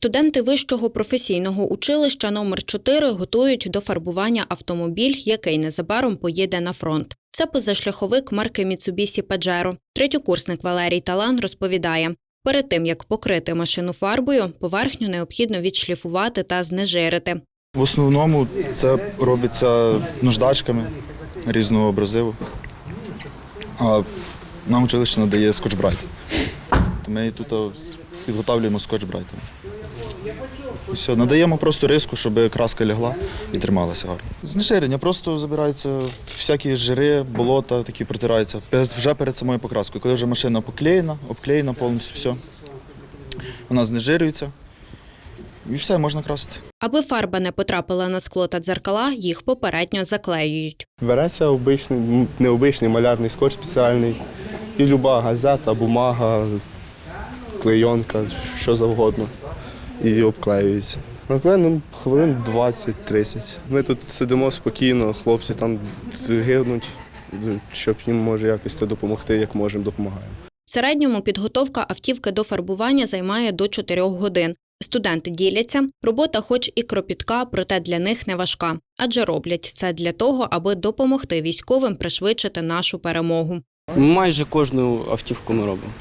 Студенти вищого професійного училища номер 4 готують до фарбування автомобіль, який незабаром поїде на фронт. Це позашляховик марки Mitsubishi Pajero. Третьокурсник Валерій Талан розповідає. Перед тим як покрити машину фарбою, поверхню необхідно відшліфувати та знежирити. В основному це робиться наждачками різного абразиву. А нам училище надає скотч-брайт. Ми тут підготовлюємо скотч-брайтом. І все, надаємо просто риску, щоб краска лягла і трималася гарно. Знежирення просто забираються всякі жири, болота, такі протираються вже перед самою покраскою. Коли вже машина поклеєна, обклеєна повністю все. Вона знежирюється і все, можна красити. Аби фарба не потрапила на скло та дзеркала, їх попередньо заклеюють. Береться обичний, необичний малярний скотч спеціальний. І люба газета, бумага, клейонка, що завгодно. І обклеюється. Напевно, хвилин 20-30. Ми тут сидимо спокійно, хлопці там гинуть, щоб їм може якось це допомогти, як можемо, допомагаємо. В середньому підготовка автівки до фарбування займає до 4 годин. Студенти діляться, робота хоч і кропітка, проте для них не важка, адже роблять це для того, аби допомогти військовим пришвидшити нашу перемогу. Майже кожну автівку ми робимо.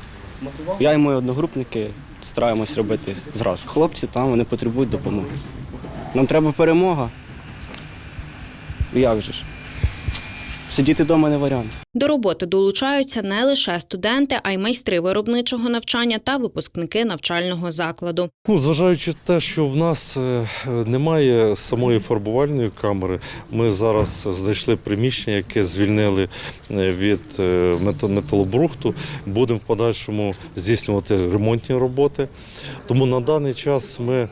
Я і мої одногрупники стараємось робити зразу. Хлопці там вони потребують допомоги. Нам треба перемога. Як же ж? Сидіти вдома не варіант. До роботи долучаються не лише студенти, а й майстри виробничого навчання та випускники навчального закладу. Ну, зважаючи те, що в нас е, немає самої фарбувальної камери, ми зараз знайшли приміщення, яке звільнили е, від е, металобрухту. Будемо в подальшому здійснювати ремонтні роботи. Тому на даний час ми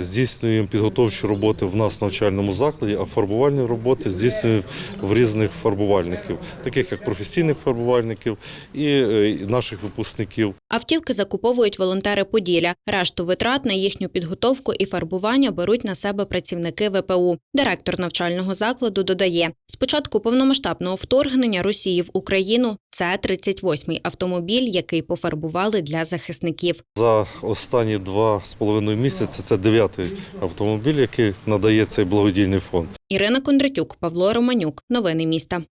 здійснюємо підготовчі роботи в нас в навчальному закладі, а фарбувальні роботи здійснюємо в різних фарбувальників, таких як професійних фарбувальників і е, і наших випускників. Автівки закуповують волонтери Поділля. Решту витрат на їхню підготовку і фарбування беруть на себе працівники ВПУ. Директор навчального закладу додає: з початку повномасштабного вторгнення Росії в Україну це 38-й автомобіль, який пофарбували для захисників. За останні два з половиною місяці це дев'ятий автомобіль, який надає цей благодійний фонд. Ірина Кондратюк, Павло Романюк. Новини міста.